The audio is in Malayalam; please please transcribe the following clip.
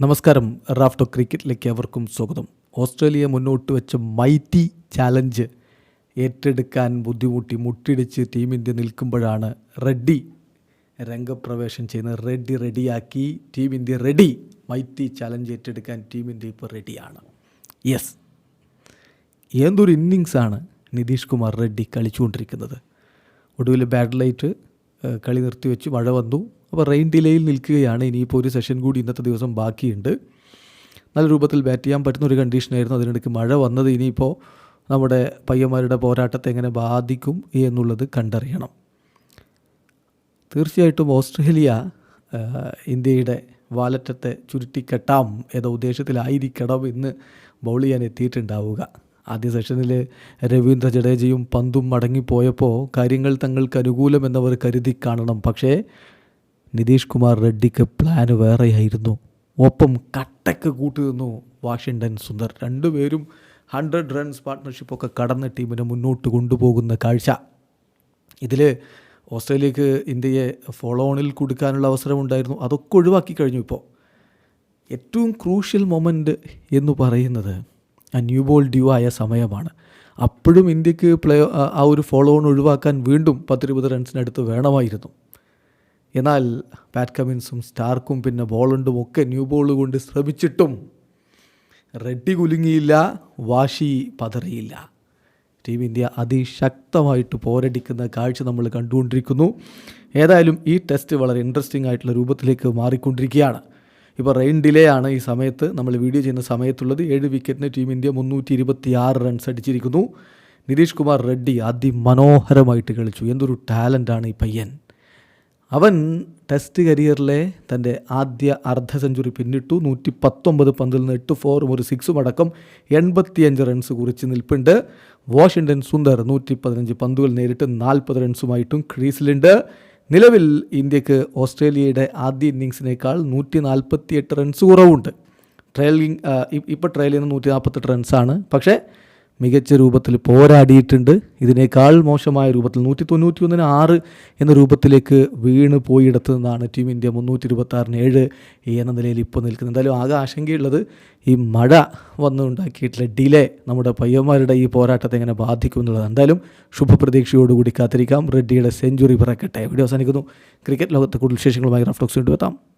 നമസ്കാരം. റാഫ്റ്റോ ക്രിക്കറ്റിലേക്ക് അവർക്കും സ്വാഗതം. ഓസ്ട്രേലിയ മുന്നോട്ട് വെച്ച മൈറ്റി ചാലഞ്ച് ഏറ്റെടുക്കാൻ ബുദ്ധിമുട്ടി മുട്ടിടിച്ച് ടീം ഇന്ത്യ നിൽക്കുമ്പോഴാണ് റെഡ്ഡി രംഗപ്രവേശം ചെയ്യുന്നത്. റെഡ്ഡി റെഡിയാക്കി team India ready. Mighty challenge ഏറ്റെടുക്കാൻ ടീം ഇന്ത്യ ഇപ്പോൾ റെഡിയാണ്. യെസ്. എന്തൊരു ഇന്നിങ്സാണ് നിതീഷ് കുമാർ റെഡ്ഡി കളിച്ചുകൊണ്ടിരിക്കുന്നത്. ഒടുവിൽ ബാഡ് ലൈറ്റ് കളി നിർത്തിവെച്ച് മഴ വന്നു. അപ്പോൾ റെയിൻ ഡിലേയിൽ നിൽക്കുകയാണ്. ഇനിയിപ്പോൾ ഒരു സെഷൻ കൂടി ഇന്നത്തെ ദിവസം ബാക്കിയുണ്ട്. നല്ല രൂപത്തിൽ ബാറ്റ് ചെയ്യാൻ പറ്റുന്ന ഒരു കണ്ടീഷനായിരുന്നു. അതിനിടയ്ക്ക് മഴ വന്നത് ഇനിയിപ്പോൾ നമ്മുടെ പയ്യന്മാരുടെ പോരാട്ടത്തെ എങ്ങനെ ബാധിക്കും എന്നുള്ളത് കണ്ടറിയണം. തീർച്ചയായിട്ടും ഓസ്ട്രേലിയ ഇന്ത്യയുടെ വാലറ്റത്തെ ചുരുട്ടിക്കെട്ടാം എന്ന ഉദ്ദേശത്തിലായിരിക്കണം ഇന്ന് ബൗൾ ചെയ്യാൻ എത്തിയിട്ടുണ്ടാവുക. ആദ്യ സെഷനിൽ രവീന്ദ്ര ജഡേജയും പന്തും മടങ്ങിപ്പോയപ്പോൾ കാര്യങ്ങൾ തങ്ങൾക്ക് അനുകൂലമെന്നവർ കരുതി കാണണം. പക്ഷേ നിതീഷ് കുമാർ റെഡ്ഡിക്ക് പ്ലാന് വേറെയായിരുന്നു. ഒപ്പം കട്ടക്ക് കൂട്ടുനിന്നു വാഷിങ്ടൺ സുന്ദർ. രണ്ടുപേരും ഹൺഡ്രഡ് റൺസ് പാർട്ട്ണർഷിപ്പൊക്കെ കടന്ന് ടീമിനെ മുന്നോട്ട് കൊണ്ടുപോകുന്ന കാഴ്ച. ഇതിൽ ഓസ്ട്രേലിയക്ക് ഇന്ത്യയെ ഫോളോ ഓണിൽ കൊടുക്കാനുള്ള അവസരമുണ്ടായിരുന്നു അതൊക്കെ ഒഴിവാക്കി കഴിഞ്ഞു ഇപ്പോൾ ഏറ്റവും ക്രൂഷ്യൽ മൊമെന്റ് എന്ന് പറയുന്നത് ആ ന്യൂ ബോൾ ഡ്യൂ ആയ സമയമാണ്. അപ്പോഴും ഇന്ത്യയ്ക്ക് പ്ലേ ആ ഒരു ഫോളോ ഓൺ ഒഴിവാക്കാൻ വീണ്ടും പത്തിരുപത് റൺസിനടുത്ത് വേണമായിരുന്നു. എന്നാൽ പാറ്റ് കമിൻസും സ്റ്റാർക്കും പിന്നെ ബോളുണ്ടും ഒക്കെ ന്യൂ ബോൾ കൊണ്ട് ശ്രമിച്ചിട്ടും റെഡ്ഡി കുലുങ്ങിയില്ല വാശി പതറിയില്ല. ടീം ഇന്ത്യ അതിശക്തമായിട്ട് പോരടിക്കുന്ന കാഴ്ച നമ്മൾ കണ്ടുകൊണ്ടിരിക്കുന്നു. ഏതായാലും ഈ ടെസ്റ്റ് വളരെ ഇൻട്രസ്റ്റിംഗ് ആയിട്ടുള്ള രൂപത്തിലേക്ക് മാറിക്കൊണ്ടിരിക്കുകയാണ്. ഇപ്പോൾ റെയിൻ ഡിലേ ആണ് ഈ സമയത്ത് നമ്മൾ വീഡിയോ ചെയ്യുന്ന സമയത്തുള്ളത്. ഏഴ് വിക്കറ്റിന് ടീം ഇന്ത്യ മുന്നൂറ്റി ഇരുപത്തി ആറ് റൺസ് അടിച്ചിരിക്കുന്നു. നിതീഷ് കുമാർ റെഡ്ഡി അതിമനോഹരമായിട്ട് കളിച്ചു. എന്തൊരു ടാലന്റാണ് ഈ പയ്യൻ. അവൻ ടെസ്റ്റ് കരിയറിലെ തന്റെ ആദ്യ അർദ്ധ സെഞ്ചുറി പിന്നിട്ടു. നൂറ്റി പത്തൊമ്പത് പന്തിൽ നിന്ന് എട്ട് ഫോറും ഒരു സിക്സും അടക്കം എൺപത്തിയഞ്ച് റൺസ് കുറിച്ച് നിൽപ്പുണ്ട്. വാഷിങ്ടൺ സുന്ദർ നൂറ്റി പതിനഞ്ച് പന്തുകൾ നേരിട്ട് നാൽപ്പത് റൺസുമായിട്ടും ക്രീസിലുണ്ട്. നിലവിൽ ഇന്ത്യയ്ക്ക് ഓസ്ട്രേലിയയുടെ ആദ്യ ഇന്നിങ്സിനേക്കാൾ നൂറ്റി നാൽപ്പത്തി എട്ട് റൺസ് കുറവുണ്ട് ട്രയലിംഗ് ഇപ്പോൾ ട്രയൽ നൂറ്റി നാൽപ്പത്തെട്ട് റൺസാണ് പക്ഷേ മികച്ച രൂപത്തിൽ പോരാടിയിട്ടുണ്ട്. ഇതിനേക്കാൾ മോശമായ രൂപത്തിൽ നൂറ്റി തൊണ്ണൂറ്റി ഒന്നിന് ആറ് എന്ന രൂപത്തിലേക്ക് വീണ് പോയിടത്തു നിന്നാണ് ടീം ഇന്ത്യ മുന്നൂറ്റി ഇരുപത്തി ആറിന് ഏഴ് എന്ന നിലയിൽ ഇപ്പോൾ നിൽക്കുന്നത്. എന്തായാലും ആകെ ആശങ്കയുള്ളത് ഈ മഴ വന്നുണ്ടാക്കിയിട്ടുള്ള ഡിലേ നമ്മുടെ പയ്യന്മാരുടെ ഈ പോരാട്ടത്തെ എങ്ങനെ ബാധിക്കും എന്നുള്ളത് എന്തായാലും ശുഭപ്രതീക്ഷയോടുകൂടി കാത്തിരിക്കാം. റെഡ്ഡിയുടെ സെഞ്ചുറി പിറക്കട്ടെ. വീഡിയോ അവസാനിക്കുന്നു. ക്രിക്കറ്റ് ലോകത്തെ കൂടുതൽ വിശേഷങ്ങളുമായി റഫ്ലോക്സ് കൊണ്ടുവെത്താം